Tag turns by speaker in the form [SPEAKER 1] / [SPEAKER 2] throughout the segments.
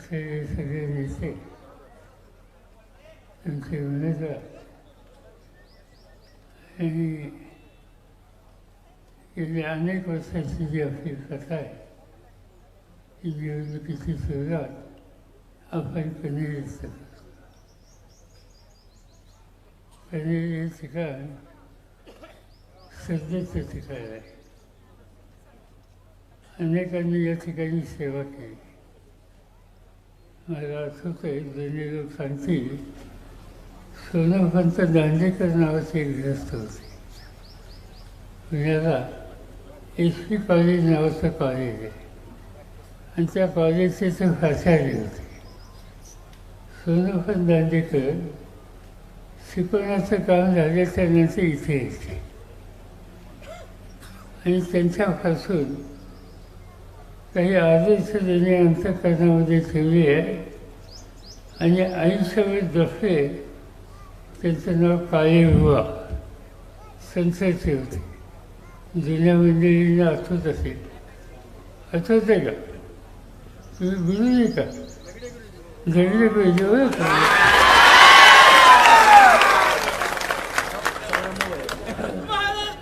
[SPEAKER 1] सगळे सगळे नेते त्यांचे उमेदवार आणि गेली अनेक वर्षाची जी आपली कथा आहे ही निवडणुकीची सुरुवात आपण कनेरीच करतो कनेरी हे ठिकाण सध्याचं ठिकाण आहे अनेकांनी या ठिकाणी सेवा केली मला आठवतं आहे जुने लोक सांगतील सोनोपंत दांडेकर नावाचे एक ग्रस्त होते पुण्याला एस पी कॉलेज नावाचं कॉलेज आहे. आणि त्या कॉलेजचे ते प्राचार्य होते. सोनोपंत दांडेकर शिकवण्याचं काम झाल्याच्यानंतर इथे येते आणि त्यांच्यापासून काही आदर्श त्यांनी अंतकरणामध्ये ठेवली आहे आणि आयुष्यभर दफे त्यांचं नाव काळे बुवा संस्थेचे होते. जुन्या मंडळींना आठवत असेल. आठवत आहे का? तुम्ही का? पाहिजे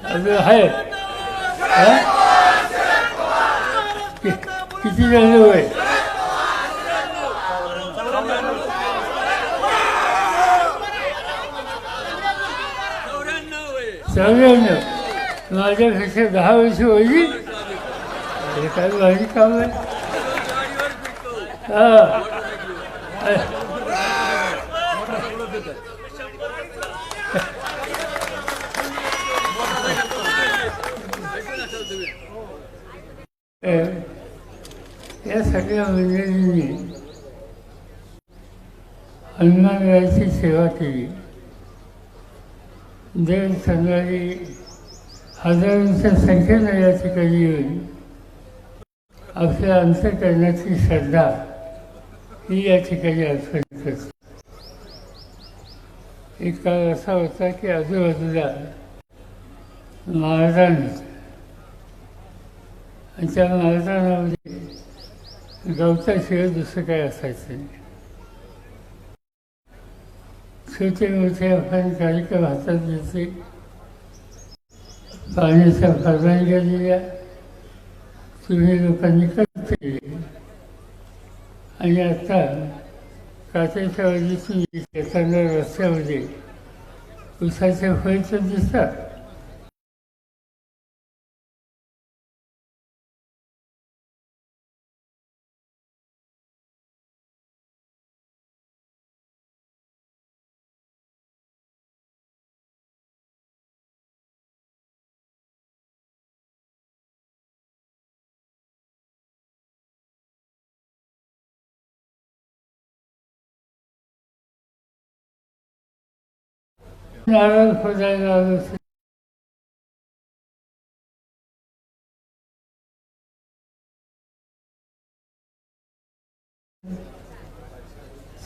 [SPEAKER 1] अजून आहे किती झालं होय? चौऱ्याण्णव. माझ्यापेक्षा दहा वर्ष होईल हे काय भारी काम आहे. या सगळ्या मंडळींनी हनुमानरायाची सेवा केली देव शनिवारी हजारोंच्या संख्येनं या ठिकाणी येऊन आपल्या अंतकरणाची श्रद्धा मी या ठिकाणी अर्पण करतो. एक काळ असा होता की आजूबाजूला महाराज आणि त्या महाराजांमध्ये गवताशिवाय दुसरं काय असायचं नाही. छोटे मोठे आपण कार्यक्रम हातात घेतले पाण्याच्या परवानग्या दिल्या तुम्ही लोकांनी करते. केले आणि आता काचेच्या वजीतून येताना रस्त्यामध्ये उसाचे फळ तर दिसतात. नारळ फोडायला आलो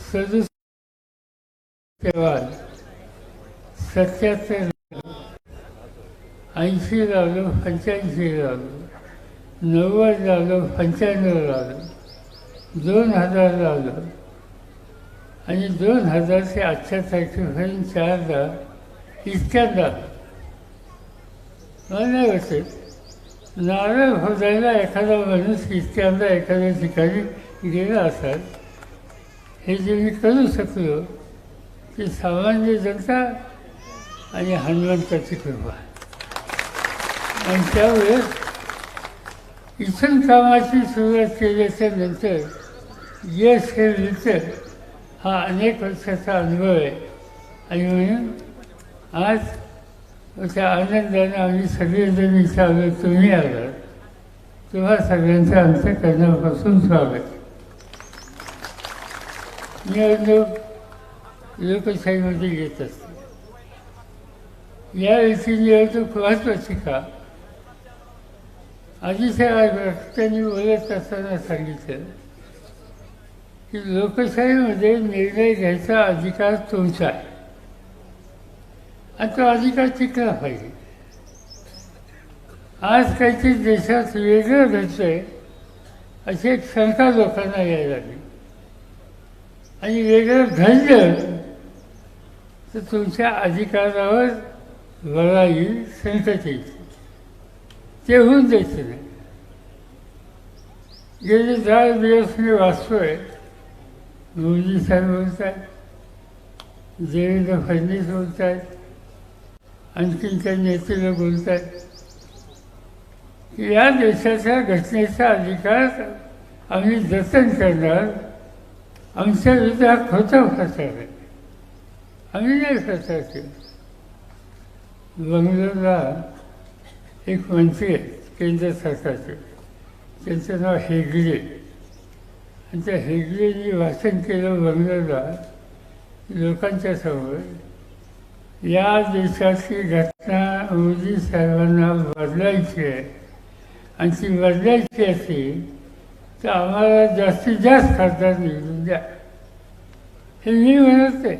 [SPEAKER 1] सदुस तेव्हा सत्याहत्तर ऐंशी लागलो पंच्याऐंशी लागलो नव्वद लागलो पंच्याण्णव लागलो दोन हजार लागलो आणि दोन हजार ते आजच्या तारखेपर्यंत चारदा इतक्यांदा मला नाही वाटत नारळ फोडायला एखादा माणूस इतक्यांदा एखाद्या ठिकाणी गेला असाल हे जे मी करू शकलो की सामान्य जनता आणि हनुमंताची कृपा आणि त्यावेळेस इथून कामाची सुरुवात केल्याच्यानंतर यश हे मिळतं हा अनेक वर्षाचा अनुभव आहे. आणि म्हणून आज त्या आनंदाने आम्ही सगळेजण इथं आलो तुम्ही आलात तेव्हा सगळ्यांचं करण्यापासून स्वागत. निवडणूक लोकशाहीमध्ये येत असते. यावेळीची निवडणूक महत्त्वाची का? आधीच्या वक्त्यांनी बोलत असताना सांगितलं की लोकशाहीमध्ये निर्णय घ्यायचा अधिकार तुमचा आहे. आणि तो अधिकार टिकला पाहिजे आज काहीतरी देशात वेगळं घडतंय अशी एक शंका लोकांना यायला लागली. आणि वेगळं घडलं तर तुमच्या अधिकारावर लढा येईल संकट येईल. ते होऊन द्यायचं नाही. गेले दहा दिवस मी वाचतोय मोदी साहेब बोलत आहेत देवेंद्र फडणवीस बोलत आहेत आणखीन काही नेतेला बोलत आहेत या देशाच्या घटनेचा अधिकार आम्ही जतन करणार. आमच्या विरुद्ध हा खोटा प्रचार आहे. आम्ही नाही प्रचार केला. बंगलोरला एक मंत्री आहेत केंद्र सरकारचे. त्यांचं नाव हेगडे. आणि त्या हेगडेंनी भाषण केलं बंगलोरला लोकांच्या समोर या देशाची घटना मोदी साहेबांना बदलायची आहे. आणि ती बदलायची असेल तर आम्हाला जास्तीत जास्त खासदार निवडून द्या. हे मी म्हणत आहे.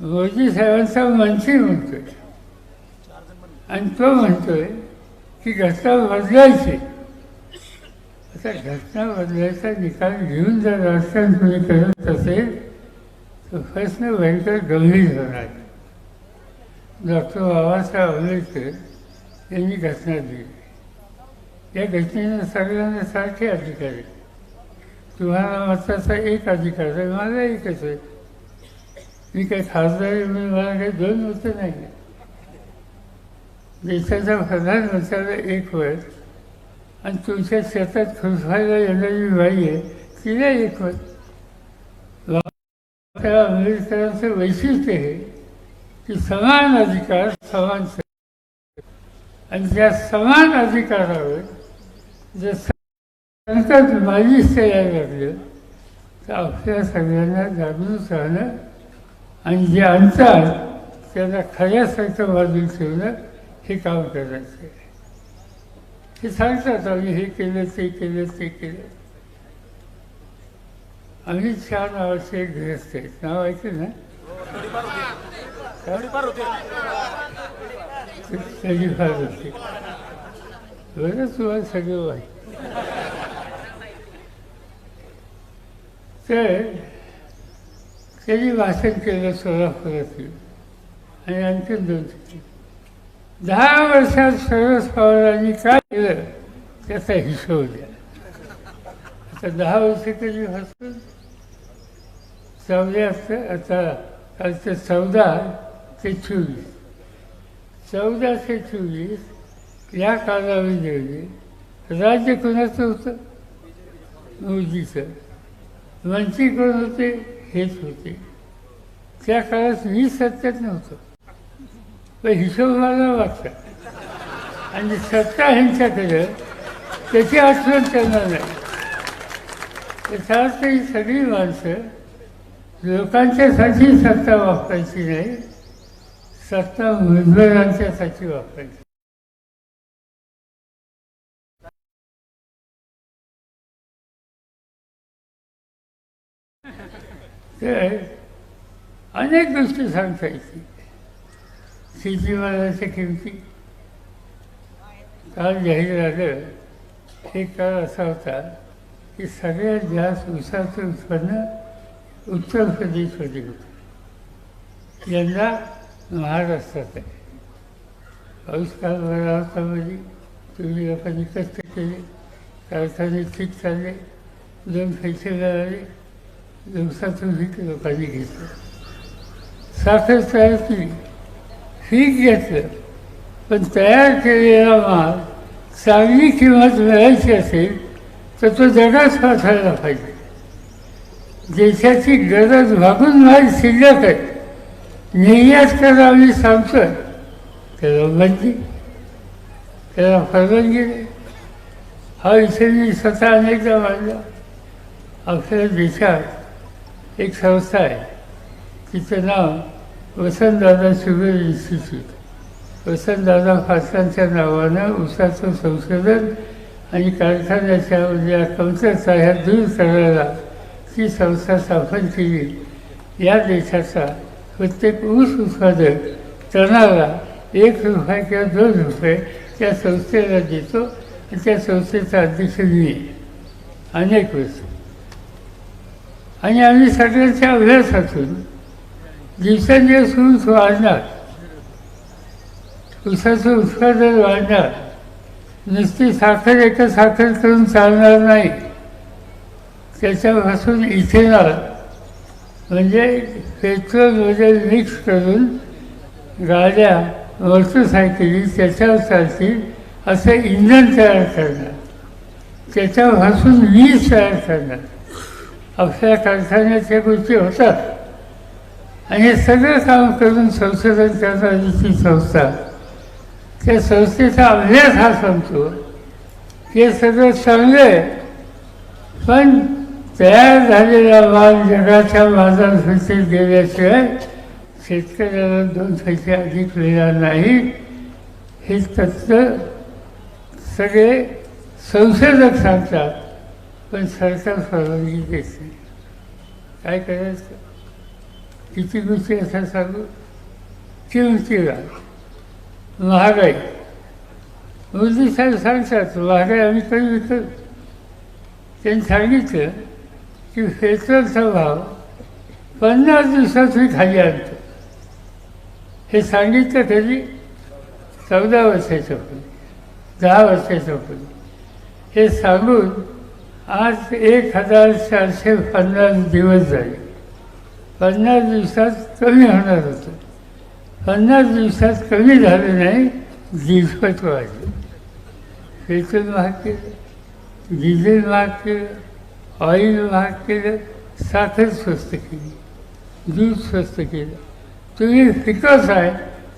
[SPEAKER 1] मोदी साहेबांचा मंत्री म्हणतोय. आणि तो म्हणतोय की घटना बदलायची. आता घटना बदलायचा निकाल घेऊन जर राजकारण तुम्ही करत असेल प्रश्न भयंकर गंभीर होणार डॉक्टर बाबासाहेब आंबेडकर यांनी घटना दिली. या घटनेने सगळ्यांना सारखे अधिकार आहे तुम्हाला मताचा एक अधिकार आहे मला एकच आहे. मी काही खासदार आहे म्हणून मला काही दोन मतं नाही देशाचा देशाच्या प्रधानमंत्र्याला एक वेळ आणि तुमच्या शेतात खुरफायला येणारी बाई आहे तिला एक वेळ त्या आंबेडकरांचं वैशिष्ट्य आहे की समान अधिकार समान आणि त्या समान अधिकारावर जे संकट मालीच यायला लागलं तर आपल्या सगळ्यांना जागृत राहणं आणि जे अंतर त्याला खऱ्यासारखं बाजून ठेवणं हे काम करायचं आहे. हे सांगतात आम्ही हे केलं ते केलं ते केलं. आम्ही छान नावाचे एक ग्रस्त आहेत. नाव ऐकते ना? त्याची फार होती. बरं तुला सगळं वाईट तर त्यांनी भाषण केलं सोलापुरातील आणि आणखी दोन दहा वर्षात सर्व पवारांनी काय केलं त्याचा हिशोब द्या. तर दहा वर्ष कधी असतं चौदा आता कालचं चौदा ते चोवीस. चौदा ते चोवीस या कालावधीमध्ये राज्य कोणाचं होतं? मोदीचं. मंत्री कोण होते? हेच होते. त्या काळात मी सत्तेत नव्हतं. पण हिशोब मला वाटतं आणि सत्ता ह्यांच्याकडं त्याची आठवण त्यांना नाही. त्याचा सगळी माणसं लोकांच्यासाठी सत्ता वापरायची नाही सत्ता उमेदवारांच्यासाठी वापरायची. तर अनेक गोष्टी सांगता येतील शेतीमालाच्या किमती. काल जाहीर झालं एक काळ असा होता की सगळ्यात जास्त ऊसाचं उत्पन्न उत्तर प्रदेशमध्ये होतं. यंदा महाराष्ट्रात आहे पाऊस काल बरा होता तुम्ही लोकांनी कष्ट केले कारखाने ठीक चालले दोन पैसे मिळाले दिवसातून पीक लोकांनी घेतलं. साखर तयार केली पीक घेतलं पण तयार केलेला माल चांगली किंमत मिळायची असेल तर तो जगाच पाठवायला पाहिजे. देशाची गरज भागून माल शिल्लक आहे. निर्यात करा आम्ही सांगतोय. त्याला बंदी. त्याला परवानगी नाही. हा विषय मी स्वतः अनेकदा मानला आपल्या देशात एक संस्था आहे. तिचं नाव वसंतदादा शुगर इन्स्टिट्यूट. वसंतदादा फासांच्या नावानं उसाचं संशोधन आणि कारखान्याच्या ज्या कमतरता ह्या दूर करायला ही संस्था स्थापन केली. या देशाचा प्रत्येक ऊस उत्पादक तणाला एक रुपये किंवा दोन रुपये त्या संस्थेला देतो आणि त्या संस्थेचा अध्यक्ष मी. अनेक वर्ष आणि आम्ही सगळ्यांच्या अभ्यासातून दिवसेंदिवस ऊस वाढणार. ऊसाचं उत्पादन वाढणार. नुसती साखर एका साखर करून चालणार नाही. त्याच्यापासून इथेनॉल म्हणजे पेट्रोलमध्ये मिक्स करून गाड्या मोटरसायकली त्याच्यावर चालतील असं इंधन तयार करणार. त्याच्यापासून वीज तयार करणार. आपल्या कारखान्याच्या गोष्टी होतात. आणि हे सगळं काम करून संशोधन करणारी ती संस्था. त्या संस्थेचा अभ्यास हा संपतो. ते हे सगळं चांगलं आहे. पण तयार झालेला माल जगाच्या बाजारपेठेत गेल्याशिवाय शेतकऱ्याला दोन पैसे अधिक मिळणार नाही. हे तत्व सगळे संशोधक सांगतात. पण सरकार परवानगी देत. नाही काय करायचं? किती गोष्टी असं सांगू? किमती महागाई. मोदी साहेब सांगतात महागाई आम्ही कमी विकत त्यांनी सांगितलं की पेट्रोलचा भाव पन्नास दिवसात मी खाली आणतो. हे सांगितलं कधी चौदा वर्षाच्या पूर्वी दहा वर्षाच्या पूर्वी हे सांगून आज एक हजार चारशे पन्नास दिवस झाले. पन्नास दिवसात कमी होणार होतं. पन्नास दिवसात कमी झालं नाही दिवसपत वाढले. पेट्रोल महाग केलं डिझेल महाग केलं ऑइल महाग केलं साखर स्वस्त केली दूध स्वस्त केलं. तुम्ही आहे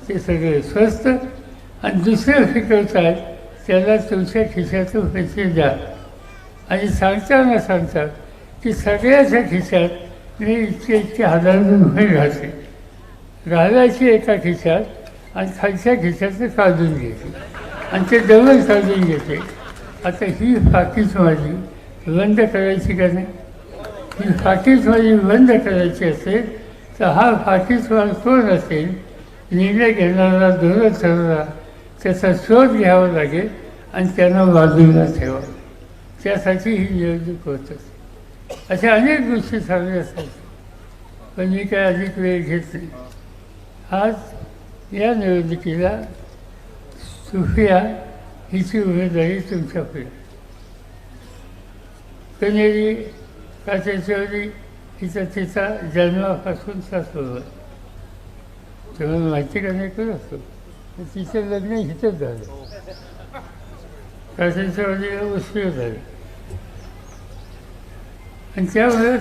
[SPEAKER 1] ते सगळे स्वस्त. आणि दुसरे आहेत त्याला तुमच्या खिशातून पैसे द्या. आणि सांगताना सांगतात की सगळ्याच्या खिशात मी इतके इतके हजार रुपये घातले. घालायची एका खिशात आणि खालच्या खिशाचं काढून घेते. आणि ते डबल काढून घेते. आता ही फाकीच माझी बंद करायची का नाही? ही फाकीच माझी बंद करायची असेल तर हा पाकिटवाला कोण असेल. निर्णय घेणारा धोरण ठरवला त्याचा शोध घ्यावा लागेल आणि त्यांना बाजूला ठेवावं त्यासाठी ही निवडणूक होत असते अशा अनेक गोष्टी चांगल्या असतात पण मी काय अधिक वेळ घेत नाही. आज या निवडणुकीला सुफिया हिची उमेदवारी तुमच्याकडे कनेरी काचेश्वरी हिचा तिचा जन्मापासून स्वभाव तुम्हाला माहिती का नाही करत असतो? तिचं लग्न हिथंच झालं. काचेश्वरीला उशीर झाले. आणि त्यामुळे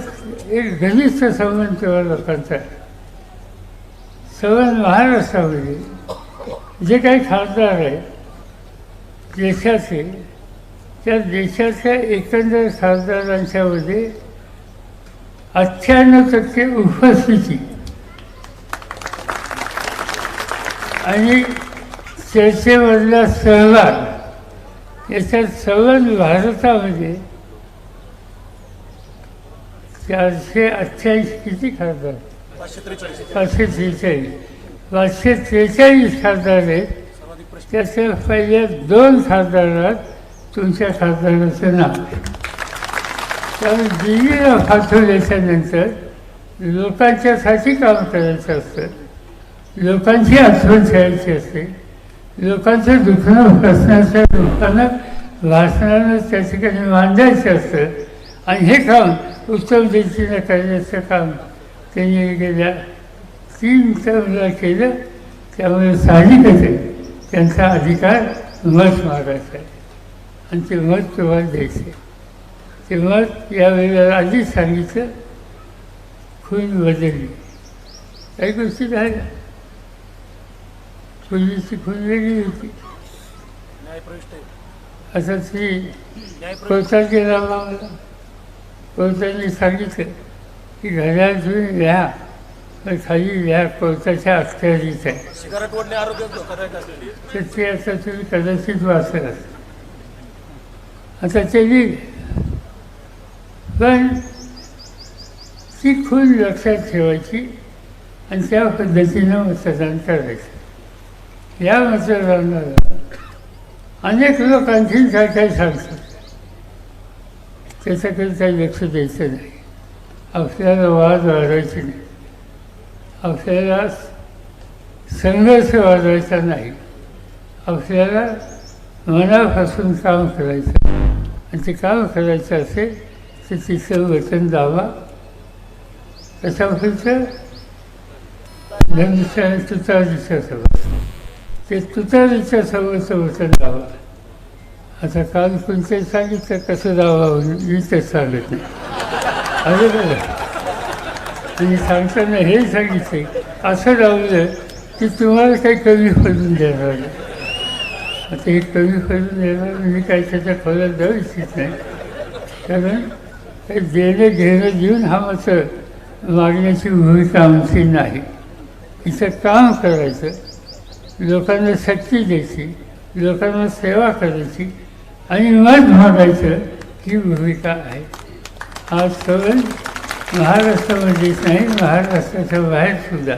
[SPEAKER 1] एक घनिष्ठ संबंध तेव्हा लोकांचा. आहे संबंध महाराष्ट्रामध्ये जे काही खासदार आहेत देशाचे त्या देशाच्या एकंदर खासदारांच्यामध्ये अठ्ठ्याण्णव टक्के उपस्थिती. आणि चर्चेमधला सहभाग याच्यात सगळं भारतामध्ये चारशे अठ्ठ्याऐंशी किती खासदार?
[SPEAKER 2] पाचशे त्रेचाळीस.
[SPEAKER 1] पाचशे त्रेचाळीस खासदार आहेत त्याच्या पहिल्या दोन खासदारात तुमच्या खासदाराचं नाव. त्यामुळे दिल्लीला पाठवल्याच्यानंतर लोकांच्यासाठी काम करायचं असतं. लोकांची आठवण ठेवायची असते. लोकांचं दुखणं भासण्याच्या लोकांना भासणानं त्या ठिकाणी मांडायचं असतं. आणि हे काम उत्तम रीतीनं करण्याचं काम त्यांनी गेल्या तीन टर्मला केलं त्यामुळे साहजिकच आहे. त्यांचा अधिकार मत मागायचा आहे. आणि ते मत तुम्हाला द्यायचं ते मत यावेळेला आधीच सांगितलं खून बदलली. काही गोष्टी झाल्या. पूर्वीची खून वेगळी होती. असं ती कोर्टात गेला कोर्टाने सांगितलं की घड्याळ तुम्ही घ्या पण खाली ह्या कोर्टाच्या अखत्यारीत आहे. तर ते आता तुम्ही कदाचित वाचत आता ते लिहिलं पण ती खूण लक्षात ठेवायची आणि त्या पद्धतीनं मतदान करायचं या मतदानाला अनेक लोक आणखीन काय काय सांगतात? त्याच्याकडे काही लक्ष द्यायचं नाही. आपल्याला वाद वाढवायचे नाही. आपल्याला संघर्ष वाढवायचा नाही. आपल्याला मनापासून काम करायचं आणि ते काम करायचं असेल तर तिचं वचन दावा. कसा व्हायचं धनुष्याने तुतारीच्या सभा ते तुतारीच्या सभेचं वचन दावा. आता काल कोणते सांगितलं कसं दावावं मी ते सांगत नाही. अरे बघा तुम्ही सांगताना हे सांगितले असं लावलं की तुम्हाला काही कमी फलून देणार आता हे कमी फलून देणार मी काय त्याच्या खोल्यात जाऊ इच्छित नाही कारण हे देणं घेणं देऊन हा मात्र मागण्याची भूमिका आमची नाही इथं काम करायचं लोकांना शक्ती द्यायची लोकांना सेवा करायची आणि मत मागायचं ही भूमिका आहे हा सण महाराष्ट्रामध्येच नाही महाराष्ट्राच्या बाहेर सुद्धा.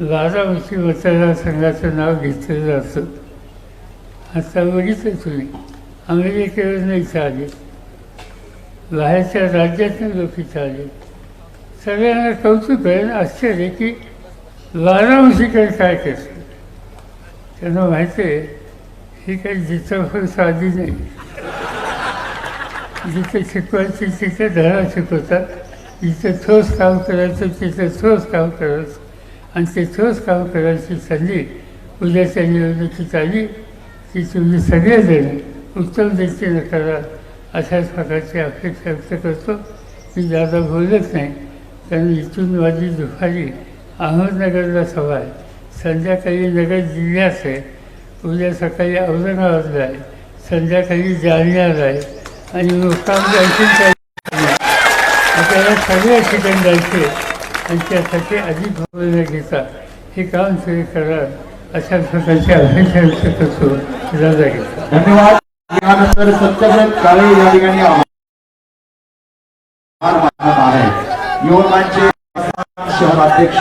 [SPEAKER 1] बारामती मतदारसंघाचं नाव घेतलं जातं आता बघितलं तुम्ही. अमेरिकेवर नाही चालेल. बाहेरच्या राज्यातून लोक चालेल. सगळ्यांना कौतुक आहे आणि आश्चर्य की बारामतीकडे काय करतं त्यांना माहिती आहे ही काही जिथं साधी नाही. जिथे शिकवायची तिथे धडा शिकवतात. जिथे ठोस काम करायचं तिथे ठोस काम करायचं. आणि ते ठोस काम करायची संधी उद्याच्या निवडणुकीत आली की तुम्ही सगळेजण उत्तम दृष्टीनं करा अशाच प्रकारची अपेक्षा व्यक्त करतो. मी जादा बोलत नाही कारण इथून माझी दुपारी अहमदनगरला सभा आहे. संध्याकाळी नगर जिल्ह्यात आहे. उद्या सकाळी औरंगाबादला आहे. संध्याकाळी जालन्याला आहे. आणि मुक्काम आणखीन आपल्याला सगळ्या ठिकाणी जायचे आणि त्यासाठी अधिक भावना घेता हे काम सुरू करा अशा प्रकारची अपेक्षा व्यक्त करतो राजा घेतो.
[SPEAKER 3] धन्यवाद. यानंतर सत्यव्रत काळे या ठिकाणी आभार मानत आहे युवकांचे शहराध्यक्ष